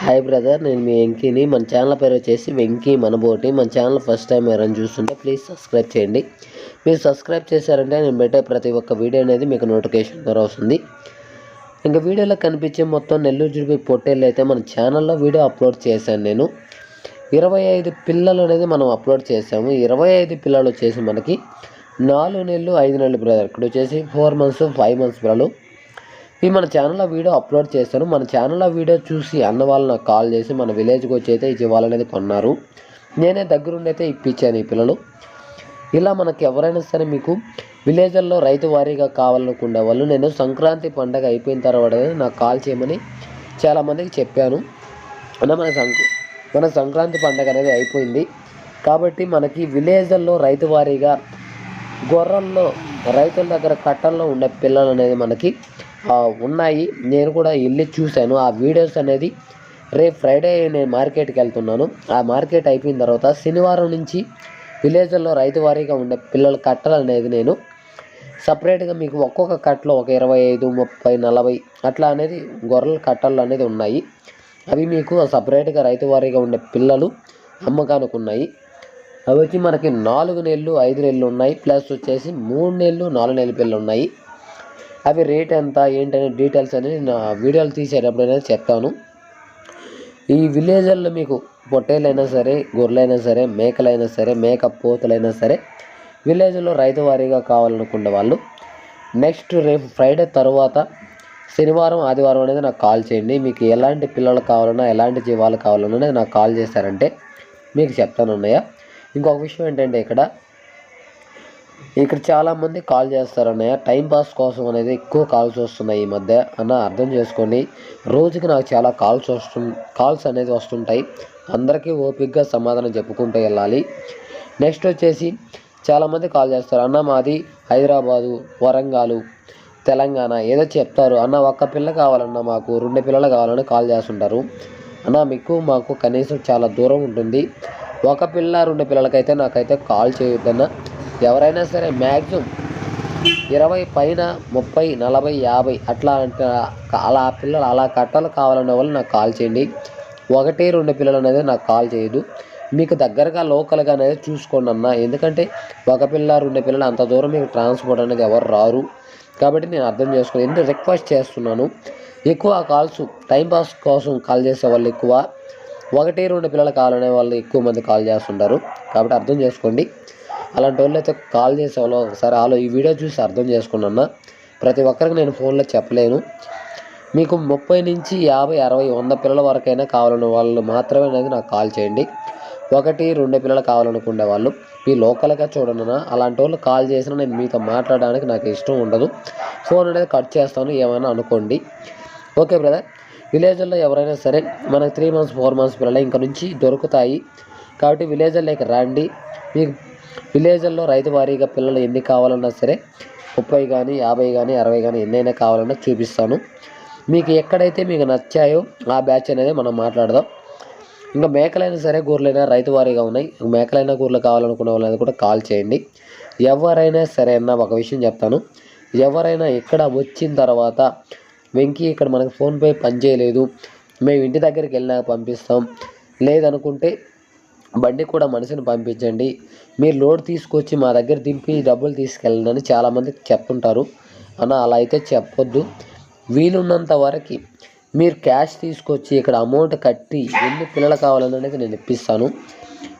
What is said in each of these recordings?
Hi brother నేను మీ వెంకీని. మన channel పేరు వచ్చేసి వెంకీ మనబోటి. మన ఛానల్ ఫస్ట్ టైం ఎవరైనా చూస్తుంటే ప్లీజ్ సబ్స్క్రైబ్ చేయండి. మీరు సబ్స్క్రైబ్ చేశారంటే నేను పెట్టే ప్రతి ఒక్క వీడియో అనేది మీకు నోటిఫికేషన్ ద్వారా వస్తుంది. ఇంకా వీడియోలో కనిపించే మొత్తం నెల్లూరు జుడిపి పొట్టేళ్ళు అయితే మన ఛానల్లో వీడియో అప్లోడ్ చేశాను నేను. ఇరవై ఐదు పిల్లలు అనేది మనం అప్లోడ్ చేసాము ఇరవై ఐదు పిల్లలు వచ్చేసి మనకి నాలుగు నెలలు ఐదు నెలలు బ్రదర్ ఇక్కడ వచ్చేసి ఫోర్ మంత్స్ ఫైవ్ మంత్స్ పిల్లలు. ఇవి మన ఛానల్లో వీడియో అప్లోడ్ చేస్తాను మన ఛానల్లో వీడియో చూసి అన్న వాళ్ళు నాకు కాల్ చేసి మన విలేజ్కి వచ్చి అయితే ఇది ఇవ్వాలనేది కొన్నారు. నేనే దగ్గరుండైతే ఇప్పించాను ఈ పిల్లలు. ఇలా మనకి ఎవరైనా సరే మీకు విలేజ్ల్లో రైతు వారీగా కావాలనుకునే వాళ్ళు నేను సంక్రాంతి పండగ అయిపోయిన తర్వాత నాకు కాల్ చేయమని చాలామందికి చెప్పాను. అన్న మన సంక మన సంక్రాంతి పండగ అనేది అయిపోయింది. కాబట్టి మనకి విలేజ్ల్లో రైతు వారీగా గొర్రెల్లో రైతుల దగ్గర కట్టల్లో ఉండే పిల్లలు అనేది మనకి ఉన్నాయి. నేను కూడా వెళ్ళి చూశాను. ఆ వీడియోస్ అనేది రేపు ఫ్రైడే నేను మార్కెట్కి వెళ్తున్నాను. ఆ మార్కెట్ అయిపోయిన తర్వాత శనివారం నుంచి విలేజ్ల్లో రైతు వారీగా ఉండే పిల్లల కట్టలు అనేది నేను సపరేట్గా మీకు ఒక్కొక్క కట్టలో ఒక ఇరవై ఐదు ముప్పై నలభై అట్లా అనేది గొర్రెల కట్టలు అనేది ఉన్నాయి. అవి మీకు సపరేట్గా రైతు వారీగా ఉండే పిల్లలు అమ్మకానికి ఉన్నాయి అవి వచ్చి మనకి నాలుగు నెలలు ఐదు నెలలు ఉన్నాయి. ప్లస్ వచ్చేసి మూడు నెలలు నాలుగు నెలల పిల్లలు ఉన్నాయి. అవి రేట్ ఎంత ఏంటనే డీటెయిల్స్ అనేది నా వీడియోలు తీసేటప్పుడు అనేది చెప్తాను. ఈ విలేజ్ల్లో మీకు పొట్టేలైనా సరే గొర్రెలైనా సరే మేకలైనా సరే మేక పోతులైనా సరే విలేజ్లో రైతు వారీగా కావాలనుకునే వాళ్ళు నెక్స్ట్ రేపు ఫ్రైడే తర్వాత శనివారం ఆదివారం అనేది నాకు కాల్ చేయండి. మీకు ఎలాంటి పిల్లలు కావాలన్నా ఎలాంటి జీవాలు కావాలన్నా అనేది నాకు కాల్ చేశారంటే మీకు చెప్తాను అన్నయ్య. ఇంకొక విషయం ఏంటంటే ఇక్కడ ఇక్కడ చాలామంది కాల్ చేస్తారు అన్నయ్య టైం పాస్ కోసం అనేది ఎక్కువ కాల్స్ వస్తున్నాయి ఈ మధ్య. అన్న అర్థం చేసుకోండి రోజుకి నాకు చాలా కాల్స్ వస్తు కాల్స్ అనేది వస్తుంటాయి. అందరికీ ఓపిక్గా సమాధానం చెప్పుకుంటూ వెళ్ళాలి. నెక్స్ట్ వచ్చేసి చాలామంది కాల్ చేస్తారు. అన్న మాది హైదరాబాదు వరంగల్ తెలంగాణ ఏదో చెప్తారు. అన్న ఒక్క పిల్ల కావాలన్న మాకు రెండు పిల్లలు కావాలని కాల్ చేస్తుంటారు. అన్న మీకు మాకు కనీసం చాలా దూరం ఉంటుంది. ఒక పిల్ల రెండు పిల్లలకైతే నాకైతే కాల్ చేయొద్దన్న. ఎవరైనా సరే మ్యాక్సిమం ఇరవై పైన ముప్పై నలభై యాభై అట్లా అంటే అలా పిల్లలు అలా కట్టలు కావాలన్న వాళ్ళు నాకు కాల్ చేయండి. ఒకటి రెండు పిల్లలు అనేది నాకు కాల్ చేయదు మీకు దగ్గరగా లోకల్గా అనేది చూసుకోండి అన్న. ఎందుకంటే ఒక పిల్ల రెండు పిల్లలు అంత దూరం మీకు ట్రాన్స్పోర్ట్ అనేది ఎవరు రారు. కాబట్టి నేను అర్థం చేసుకుని ఎందుకు రిక్వెస్ట్ చేస్తున్నాను. ఎక్కువ కాల్స్ టైంపాస్ కోసం కాల్ చేసే వాళ్ళు ఎక్కువ. ఒకటి రెండు పిల్లలు కావాలనే వాళ్ళు ఎక్కువ మంది కాల్ చేస్తుంటారు. కాబట్టి అర్థం చేసుకోండి. అలాంటి వాళ్ళు అయితే కాల్ చేసేవాళ్ళు. ఒకసారి ఆలో ఈ వీడియో చూసి అర్థం చేసుకున్నా ప్రతి ఒక్కరికి నేను ఫోన్లో చెప్పలేను. మీకు ముప్పై నుంచి యాభై అరవై వంద పిల్లల వరకైనా కావాలన్న వాళ్ళు మాత్రమే అనేది నాకు కాల్ చేయండి. ఒకటి రెండు పిల్లలు కావాలనుకునే వాళ్ళు మీ లోకల్గా చూడండి అలాంటి వాళ్ళు కాల్ చేసినా నేను మీతో మాట్లాడడానికి నాకు ఇష్టం ఉండదు. ఫోన్ అనేది కట్ చేస్తాను ఏమైనా అనుకోండి. Okay brother. విలేజ్లో ఎవరైనా సరే మనకు త్రీ మంత్స్ ఫోర్ మంత్స్ పిల్లలు ఇంకా నుంచి దొరుకుతాయి. కాబట్టి విలేజ్లోకి రండి. మీకు విలేజ్ల్లో రైతు వారీగా పిల్లలు ఎన్ని కావాలన్నా సరే ముప్పై కానీ యాభై కానీ అరవై కానీ ఎన్నైనా కావాలన్నా చూపిస్తాను. మీకు ఎక్కడైతే మీకు నచ్చాయో ఆ బ్యాచ్ అనేది మనం మాట్లాడదాం. ఇంకా మేకలైనా సరే గొర్రెలైనా రైతు వారీగా ఉన్నాయి. మేకలైనా గొర్రెలు కావాలనుకునే వాళ్ళని కూడా కాల్ చేయండి. ఎవరైనా సరే అన్న ఒక విషయం చెప్తాను. ఎవరైనా ఇక్కడ వచ్చిన తర్వాత వెంకీ ఇక్కడ మనకు ఫోన్పే పనిచేయలేదు మేము ఇంటి దగ్గరికి వెళ్ళినాక పంపిస్తాం. లేదనుకుంటే బండి కూడా మనిషిని పంపించండి. మీరు లోడ్ తీసుకొచ్చి మా దగ్గర దింపి డబ్బులు తీసుకెళ్ళండి అని చాలామంది చెప్తుంటారు. అన్న అలా అయితే చెప్పొద్దు. వీలున్నంత వరకు మీరు క్యాష్ తీసుకొచ్చి ఇక్కడ అమౌంట్ కట్టి ఎన్ని పిల్లలు కావాలనేది నేను ఇప్పిస్తాను.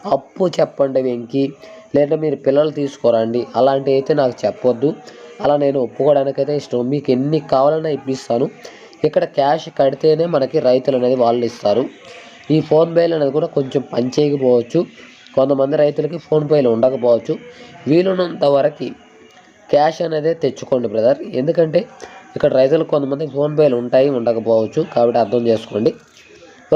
అప్పు చెప్పండి వెంకి. లేదంటే మీరు పిల్లలు తీసుకోరండి. అలాంటివి అయితే నాకు చెప్పొద్దు. అలా నేను ఒప్పుకోవడానికైతే ఇష్టం. మీకు ఎన్ని కావాలన్నా ఇప్పిస్తాను. ఇక్కడ క్యాష్ కడితేనే మనకి రైతులు అనేది వాళ్ళు ఇస్తారు. ఈ ఫోన్ పేలు అనేది కూడా కొంచెం పని చేయకపోవచ్చు. కొంతమంది రైతులకి ఫోన్ పేలు ఉండకపోవచ్చు. వీలున్నంత వరకు క్యాష్ అనేది తెచ్చుకోండి బ్రదర్. ఎందుకంటే ఇక్కడ రైతులకు కొంతమంది ఫోన్ పేలు ఉంటాయి ఉండకపోవచ్చు. కాబట్టి అర్థం చేసుకోండి.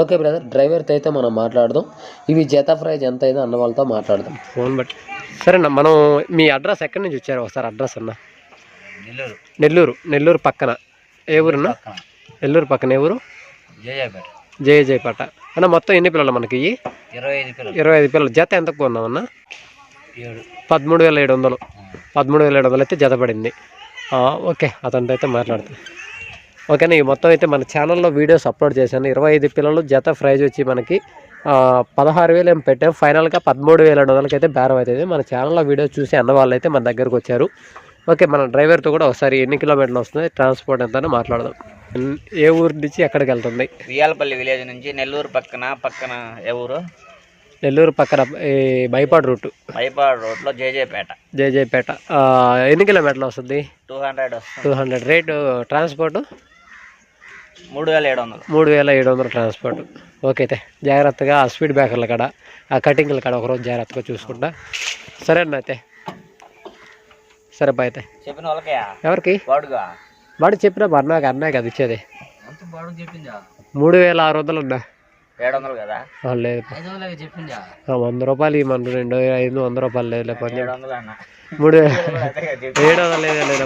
ఓకే బ్రదర్ డ్రైవర్తో అయితే మనం మాట్లాడదాం. ఇవి జత ప్రైజ్ ఎంత అయిందో అన్న వాళ్ళతో మాట్లాడదాం. ఫోన్ బట్టి. సరే అన్న మనం మీ అడ్రస్ ఎక్కడి నుంచి వచ్చారు ఒకసారి అడ్రస్ అన్న? నెల్లూరు. నెల్లూరు నెల్లూరు పక్కన. ఏ ఊరన్నా నెల్లూరు పక్కన ఏ ఊరు? జయపేట జయ జయపేట అన్న మొత్తం ఎన్ని పిల్లలు మనకి? ఇరవై ఐదు పిల్లలు. ఇరవై ఐదు పిల్లలు. జత ఎంత కొన్నామన్న ఏడు. పదమూడు వేల ఏడు వందలు. పదమూడు వేల ఏడు వందలు అయితే జత పడింది. ఓకే అతనితో అయితే మాట్లాడతాను ఓకేనా ఈ మొత్తం అయితే మన ఛానల్లో వీడియోస్ అప్లోడ్ చేశాను. ఇరవై ఐదు పిల్లలు జత ప్రైజ్ వచ్చి మనకి పదహారు వేలు ఏం పెట్టాం. ఫైనల్గా పదమూడు వేల రెండు వందలకి అయితే బేరం అవుతుంది. మన ఛానల్లో వీడియో చూసి అన్న వాళ్ళు అయితే మన దగ్గరకు వచ్చారు. ఓకే మన డ్రైవర్తో కూడా ఒకసారి ఎన్ని కిలోమీటర్లు వస్తుంది ట్రాన్స్పోర్ట్ ఎంత మాట్లాడదాం. ఏ ఊరు నుంచి ఎక్కడికి వెళ్తుంది? వియాలపల్లి విలేజ్ నుంచి నెల్లూరు పక్కన పక్కన ఏ ఊరు? నెల్లూరు పక్కన ఈ బైపాడ్ రూట్. మైపాడ్ రోడ్లో జేజేపేట. జేజేపేట. ఆ, ఎన్ని కిలోమీటర్లు వస్తుంది? Two hundred two hundred. Rate transport? మూడు వేల ఏడు వందలు. మూడు వేల ఏడు వందలు ట్రాన్స్పోర్ట్. ఓకే అయితే జాగ్రత్తగా ఆ స్పీడ్ బ్రేకర్ల కాడ ఆ కటింగ్ల కాడ ఒకరోజు జాగ్రత్తగా చూసుకుంటా. సరే అన్న అయితే. సరే బాయ్ అయితే. చెప్పిన వాళ్ళకే ఎవరికి? వాడుగా. వాడు చెప్పినా మరి నాకు అన్నాయి కదా ఇచ్చేది. మూడు వేల ఆరు వందలు ఉన్నా. ఏడు వందలు కదా లేదు. వంద రూపాయలు ఇవ్వమంటు రెండు ఐదు వంద రూపాయలు లేదు అన్న. మూడు. ఏడు వందలు లేదా లేదా.